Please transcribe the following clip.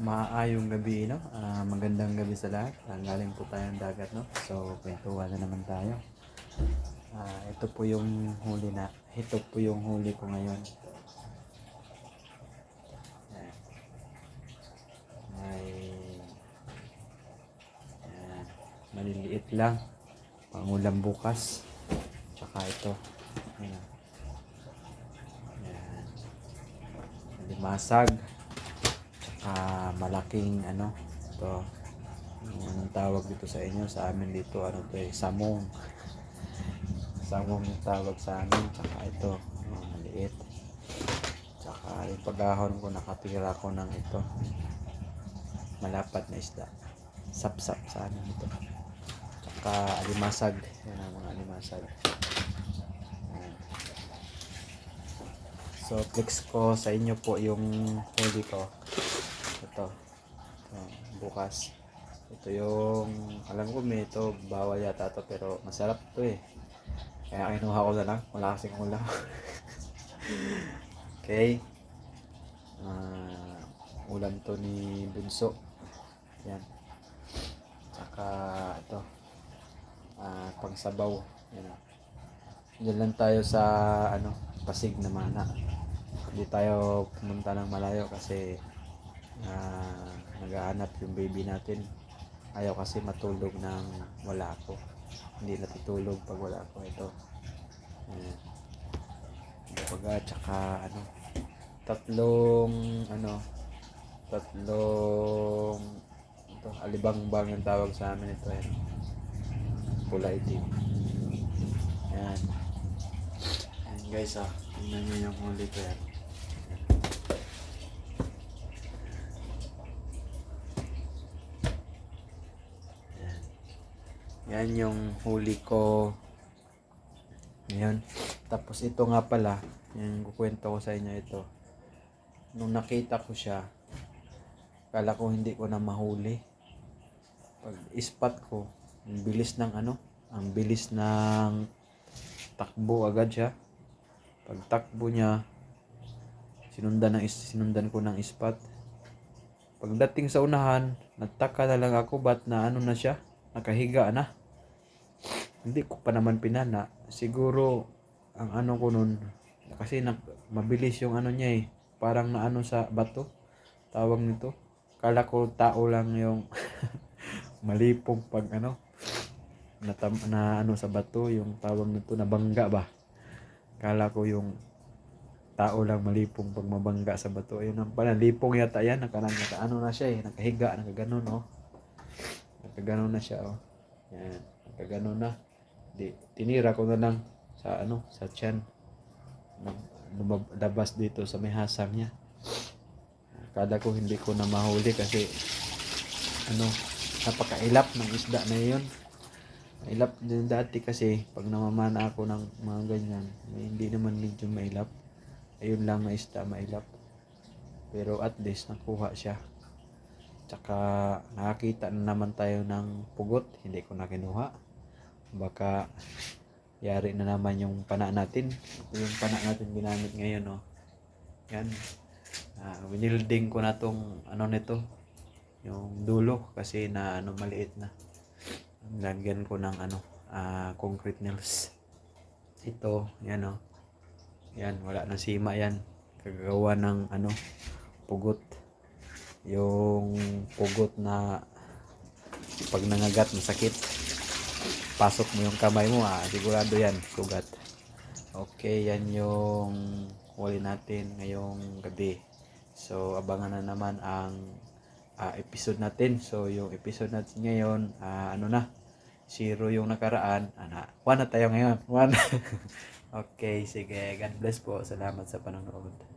Maayong gabi, no? Ah, magandang gabi sa lahat. Ah, galing po tayo ng dagat, no? So, kwentuhan na naman tayo. Ah, ito po yung huli na. Ito po yung huli ko ngayon. Ayan. May ayan, maliliit lang. Pangulam bukas. Tsaka ito. Ayan. Ayan. Limasag malaking ano to anong tawag dito sa inyo? Sa amin dito ano to eh samong. Samong yung tawag sa amin. Tsaka ito oh, maliit. Tsaka yung pagahon ko nakatira ko ng ito. Malapat na isda. Sapsap sa amin ito. Tsaka alimasag. Yan ang mga alimasag. So flex ko sa inyo po yung huli ko ito. Ito, bukas. Ito yung, alam ko may ito, bawal yata to pero masarap to eh. Kaya kinuha ko na lang, wala kasing ulam. okay. Ah, ulam to ni Bunso. Yan. Tsaka ito, ah, pangsabaw. Yan. Diyan lang tayo sa ano, Pasig na mana. Hindi tayo pumunta ng malayo kasi na naghahanap yung baby natin. Ayaw kasi matulog nang wala ako. Hindi natutulog pag wala ako. Ito. Ayan. Baga, tsaka ano, tatlong, ano, tatlong, ito, alibang-bang yung tawag sa amin ito. Ayan. Pula itim. Ayan. Ayan guys ah. Tingnan nyo yung huli ko. Yan. Yan yung huli ko. Ngayon. Tapos ito nga pala, yung kukwento ko sa inyo ito. Nung nakita ko siya, kala ko hindi ko na mahuli. Pag ispat ko, ang bilis ng ano, ang bilis ng takbo agad siya. Pag takbo niya, sinundan, ng, sinundan ko ng ispat. Pagdating sa unahan, nagtaka na lang ako ba't na ano na siya, nakahiga na. Hindi ko pa naman pinana. Siguro, ang ano ko nun, kasi nag, mabilis yung ano niya eh. Parang na ano sa bato. Tawag nito. Kala ko tao lang yung malipong pag ano, na, na ano sa bato, yung tawag nito, nabangga ba. Kala ko yung tao lang malipong pag mabangga sa bato. Ayun ang pala, lipong yata yan. Naka, naka ano na siya eh. Nakahiga, nakaganon oh. Nakaganon na siya oh. Yan, nakaganon na. Di, tinira ko na lang sa ano, sa tiyan. Lumabas dito sa may hasang niya. Kada ko hindi ko na mahuli kasi ano, napakailap ng isda na yun. Mailap din dati kasi pag namamana ako ng mga ganyan, may hindi naman medyo mailap. Ayun lang na isda mailap. Pero at least nakuha siya. Tsaka nakakita na naman tayo ng pugot, hindi ko na kinuha. Baka yari na naman yung pana natin. Ito yung pana natin ginamit ngayon, no. Yan. Ah, winilding ko na tong ano nito, yung dulo kasi na ano maliit na. Lagyan ko ng ano, ah, concrete nails. Ito, yan oh. Yan, wala na sima yan. Kagagawa ng ano, pugot. Yung pugot na pag nangagat masakit. Pasok mo yung kamay mo, ah, sigurado yan, sugat. Okay, yan yung huli natin ngayong gabi. So, abangan na naman ang ah, episode natin. So, yung episode natin ngayon, ah, ano na, zero yung nakaraan. Ana, one na tayo ngayon. One. okay, sige. God bless po. Salamat sa panonood.